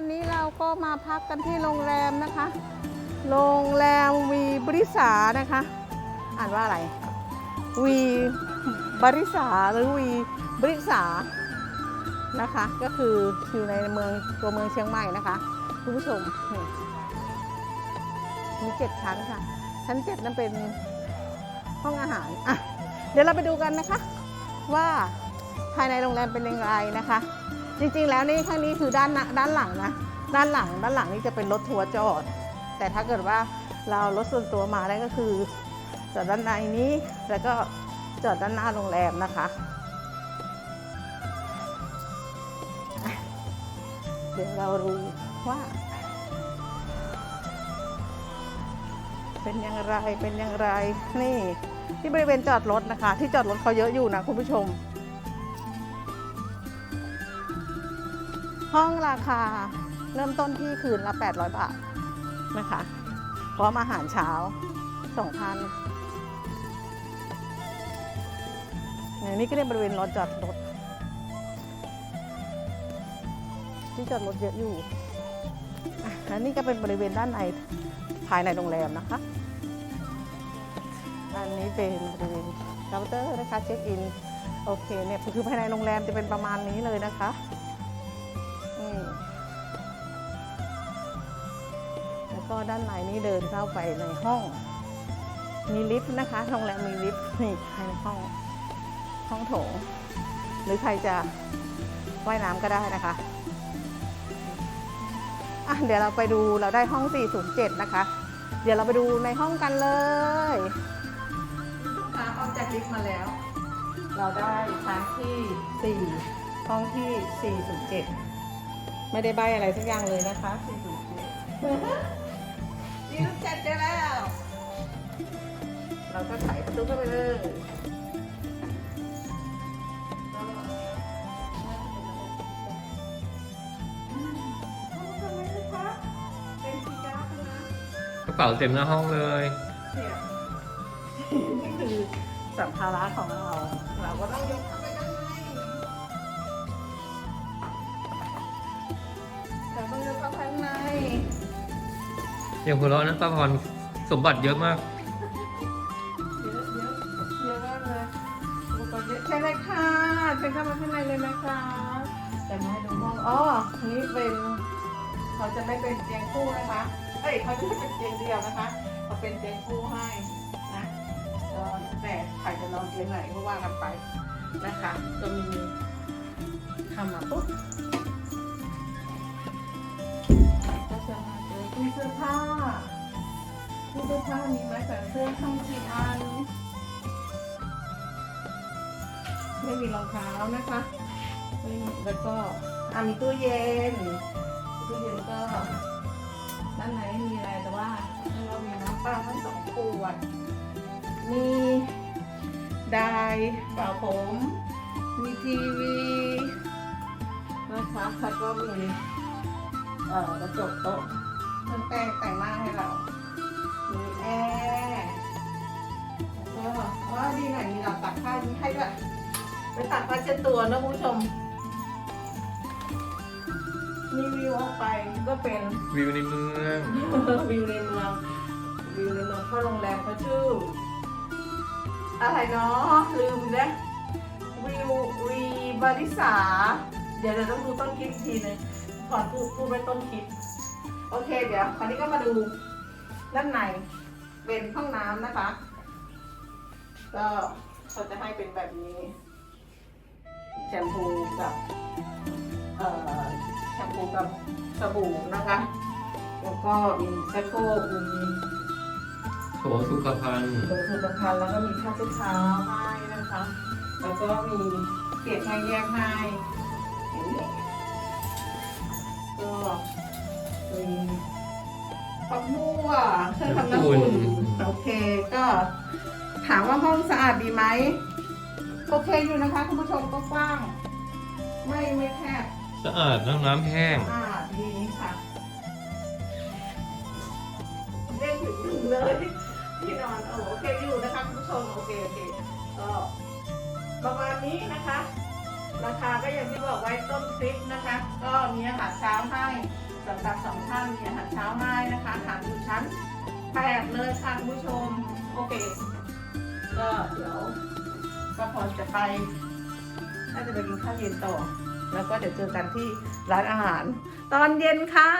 วันนี้เราก็มาพักกันที่โรงแรมนะคะ โรงแรมวีบริษานะคะ อ่านว่าอะไร วีบริษาหรือวีบริษานะคะ ก็คืออยู่ในเมืองตัวเมืองเชียงใหม่นะคะ คุณผู้ชม มีเจ็ดชั้นค่ะ ชั้นเจ็ดนั่นเป็นห้องอาหาร อะ เดี๋ยวเราไปดูกันนะคะ ว่าภายในโรงแรมเป็นยังไงนะคะ จริงๆแล้วนี่ข้างนี้คือด้านหน้าด้านหลังนะ ด้านหลังด้านหลังนี่จะเป็นรถทัวร์จอด แต่ถ้าเกิดว่าเรารถส่วนตัวมาได้ก็คือจอดด้านในนี้แล้วก็จอดด้านหน้าโรงแรมนะคะ เดี๋ยวเรารู้ว่าเป็นอย่างไรเป็นอย่างไรนี่ที่บริเวณจอดรถนะคะ ที่จอดรถเขาเยอะอยู่นะคุณผู้ชม ห้องราคาเริ่มต้นที่คืนละ 800 บาทนะคะ พร้อมอาหารเช้า 2,000เนี่ยนี่ก็เรียกบริเวณรถจอดรถ ที่จอดรถเยอะอยู่อะและนี่ก็เป็นบริเวณด้านในภายในโรงแรมนะคะอันนี้เป็นบริเวณเคาน์เตอร์นะคะเช็คอิน โอเคเนี่ยคือภายในโรงแรมจะเป็นประมาณนี้เลยนะคะ ก็ด้านในนี่เดินเข้าไปในห้อง มีลิฟต์นะคะโรงแรมมีลิฟต์นี่ภายในห้องห้องโถง หรือใครจะว่ายน้ำก็ได้นะคะอะเดี๋ยวเราไปดูเราได้ห้อง 407 นะคะ เดี๋ยวเราไปดูในห้องกันเลยลูกค้าออกจากลิฟต์มาแล้ว เราได้ชั้นที่ 4 ห้องที่ 407 ไม่ได้ใบอะไรสักอย่างเลยนะคะ 407 นี่ลูกจัดเจอแล้ว เราก็ไขประตูเข้าไปเลยเป็นสีกาใช่ไหมกระเป๋าเต็มหน้าห้องเลยเนี่ยนี่คือสัมภาระของเรา เราก็ต้องยก อย่างหัวเราะนะป้าพรสมบัติเยอะมาก เยอะเยอะเยอะมากเลยอุปกรณ์เยอะใช่เลยค่ะเชิญเข้ามาข้างในเลยนะคะแต่ไม่ให้ดูห้องอ๋อนี่เป็นเขาจะไม่เป็นเตียงคู่นะคะ เอ้ยเขาจะเป็นเตียงเดียวนะคะเขาเป็นเตียงคู่ให้นะก็แต่ใครจะนอนเตียงไหนก็ว่ากันไปนะคะก็มีทำมาปุ๊บ สื้อผ้าตู้เสื้อผ้ามีไม้แขวนเสื้อทั้งสี่อัน ไม่มีรองเท้านะคะไม่มีแล้วก็อะมีตู้เย็น ตู้เย็นก็ด้านในไม่มีอะไรแต่ว่าเรามีน้ำเปล่าทั้งสองขวด มีไดร์เป่าผม มีทีวีนะคะแล้วก็มีเอ่อกระจกโต๊ะ เครื่องแต่งแต่งหน้าให้เรา มีแอร์แล้วก็ว่าดีหน่อยมีหลับตักผ้านี้ให้ด้วยไปตักผ้าเช็ดตัวนะคุณผู้ชม มีวิวออกไปก็เป็นวิวในเมืองวิวในเมืองวิวในเมืองเข้าโรงแรมเขาชื่อ อะไรเนาะลืมนะวิววีบาริสา เดี๋ยวเราต้องดูต้นคลิปอีกทีนึงก่อนพูดพูดไว้ต้นคลิป โอเคเดี๋ยวคราวนี้ก็มาดูด้านในเป็นห้องน้ำนะคะ ก็เขาจะให้เป็นแบบนี้ แชมพูกับเอ่อแชมพูกับสบู่นะคะ แล้วก็มีชักโครกมีโถสุขภัณฑ์เบอร์สุขภัณฑ์แล้วก็มีผ้าเช็ดเท้าให้นะคะ แล้วก็มีเปียกแห้งแยกให้ เครื่องทำน้ำอุ่นโอเคก็ถามว่าห้องสะอาดดีไหมโอเคอยู่นะคะคุณผู้ชมก็กว้าง ไม่ไม่แคบสะอาดน้ำน้ำแห้งอ่าดีค่ะเรียกถึงถึงเลยที่นอนโอโอเคอยู่นะคะคุณผู้ชมโอเคโอเคก็ประมาณนี้นะคะ ราคาก็อย่างที่บอกไว้ต้นคลิปนะคะ ก็มีอาหารเช้าให้สำหรับสองท่านมีอาหารเช้าให้นะคะถามอยู่ชั้น แปดเลยค่ะคุณผู้ชม โอเค ก็เดี๋ยวก็พอจะไปน่าจะไปกินข้าวเย็นต่อ แล้วก็เดี๋ยวเจอกันที่ร้านอาหาร ตอนเย็นค่ะ